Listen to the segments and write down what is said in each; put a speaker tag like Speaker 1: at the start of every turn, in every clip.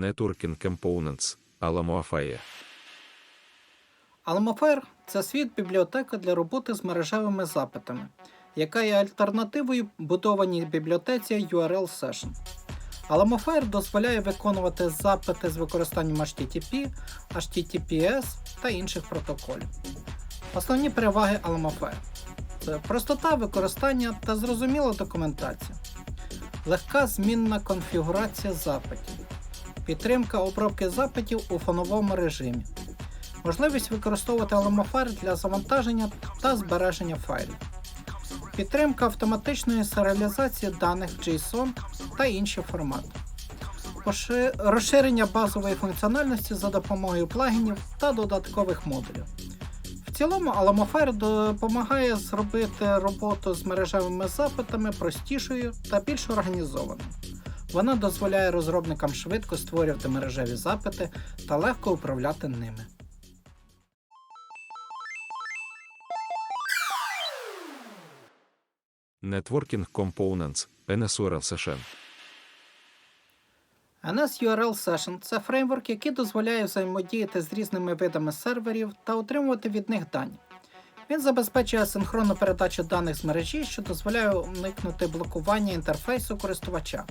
Speaker 1: Networking Components Alamofire.
Speaker 2: Almafair – це світ бібліотека для роботи з мережевими запитами, яка є альтернативою будованій бібліотеці URL Session. Almafair дозволяє виконувати запити з використанням HTTP, HTTPS та інших протоколів. Основні переваги Almafair – це простота використання та зрозуміла документація, легка змінна конфігурація запитів, підтримка обробки запитів у фоновому режимі, можливість використовувати LMFR для завантаження та збереження файлів, підтримка автоматичної серіалізації даних JSON та інші формати, розширення базової функціональності за допомогою плагінів та додаткових модулів. В цілому LMFR допомагає зробити роботу з мережевими запитами простішою та більш організованою. Вона дозволяє розробникам швидко створювати мережеві запити та легко управляти ними.
Speaker 1: Networking Components NSURL Session.
Speaker 2: NSURL Session це фреймворк, який дозволяє взаємодіяти з різними видами серверів та отримувати від них дані. Він забезпечує синхронну передачу даних з мережі, що дозволяє уникнути блокування інтерфейсу користувача.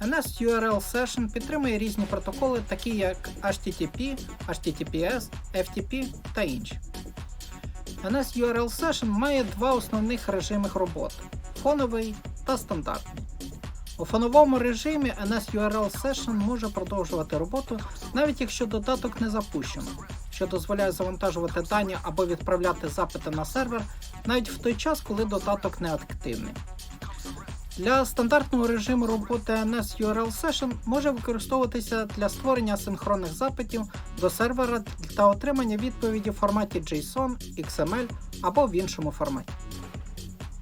Speaker 2: NSURL Session підтримує різні протоколи, такі як HTTP, HTTPS, FTP та інші. NSURL Session має два основних режими роботи фоновий та стандартний. У фоновому режимі NSURL Session може продовжувати роботу, навіть якщо додаток не запущено, що дозволяє завантажувати дані або відправляти запити на сервер навіть в той час, коли додаток не активний. Для стандартного режиму роботи NSURL Session може використовуватися для створення синхронних запитів до сервера та отримання відповіді в форматі JSON, XML або в іншому форматі.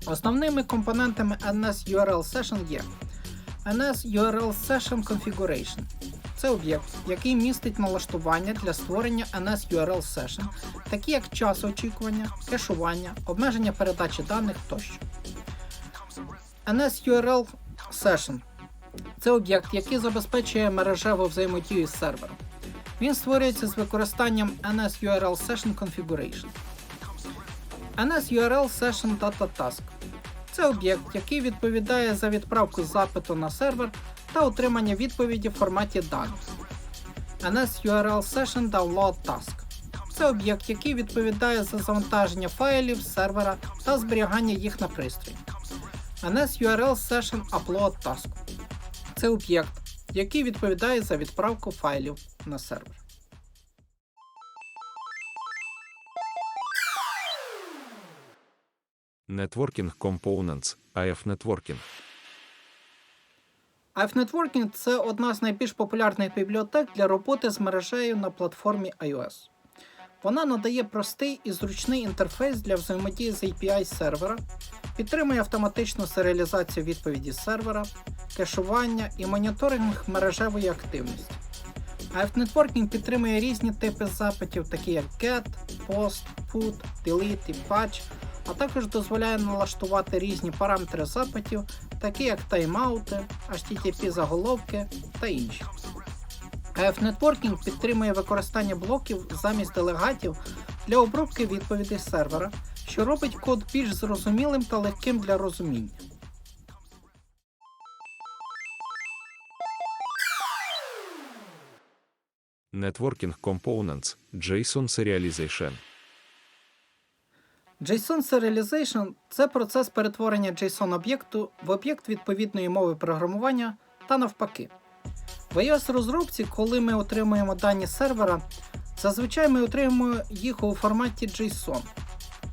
Speaker 2: Основними компонентами NSURL Session є NSURL Session Configuration. Це об'єкт, який містить налаштування для створення NSURL Session, такі як час очікування, кешування, обмеження передачі даних тощо. NSURL Session це об'єкт, який забезпечує мережеву взаємодію з сервером. Він створюється з використанням NSURL Session Configuration. NSURL Session Data Task це об'єкт, який відповідає за відправку запиту на сервер та отримання відповіді в форматі даних. NSURL Session Download Task це об'єкт, який відповідає за завантаження файлів з сервера та зберігання їх на пристрої. NSURL Session Upload Task це об'єкт, який відповідає за відправку файлів на сервер.
Speaker 1: Networking Components AF Networking.
Speaker 2: IF Networking – це одна з найбільш популярних бібліотек для роботи з мережею на платформі iOS. Вона надає простий і зручний інтерфейс для взаємодії з API сервера, підтримує автоматичну серіалізацію відповіді сервера, кешування і моніторинг мережевої активності. IF Networking підтримує різні типи запитів, такі як GET, POST, PUT, DELETE і PATCH, а також дозволяє налаштувати різні параметри запитів, такі як тайм-аути, HTTP заголовки та інші. AF Networking підтримує використання блоків замість делегатів для обробки відповідей сервера, що робить код більш зрозумілим та легким для розуміння.
Speaker 1: Networking Components JSON Serialization.
Speaker 2: JSON Serialization – це процес перетворення JSON об'єкту в об'єкт відповідної мови програмування та навпаки. В iOS розробці, коли ми отримуємо дані сервера, зазвичай ми отримуємо їх у форматі JSON.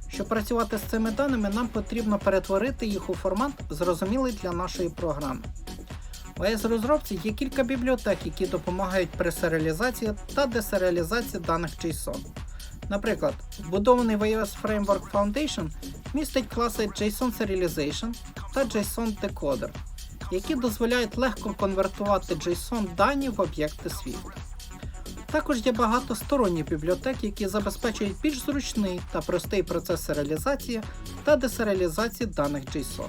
Speaker 2: Щоб працювати з цими даними, нам потрібно перетворити їх у формат, зрозумілий для нашої програми. В iOS розробці є кілька бібліотек, які допомагають при серіалізації та десеріалізації даних JSON. Наприклад, вбудований в iOS Framework Foundation містить класи JSON Serialization та JSON Decoder, які дозволяють легко конвертувати JSON дані в об'єкти Swift. Також є багато сторонніх бібліотек, які забезпечують більш зручний та простий процес серіалізації та десеріалізації даних JSON.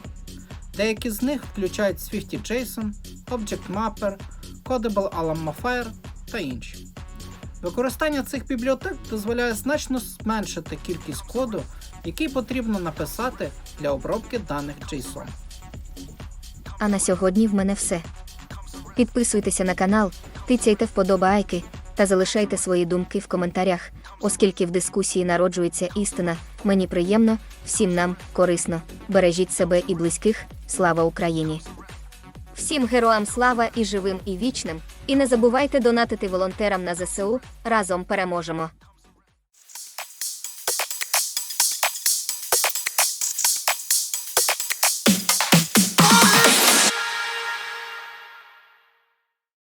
Speaker 2: Деякі з них включають SwiftJSON, ObjectMapper, Codable Alarm Modifier та інші. Використання цих бібліотек дозволяє значно зменшити кількість коду, який потрібно написати для обробки даних JSON.
Speaker 3: А на сьогодні в мене все. Підписуйтеся на канал, тицяйте вподобайки та залишайте свої думки в коментарях, оскільки в дискусії народжується істина. Мені приємно, всім нам корисно. Бережіть себе і близьких. Слава Україні! Всім героям слава і живим, і вічним. І не забувайте донатити волонтерам на ЗСУ. Разом переможемо!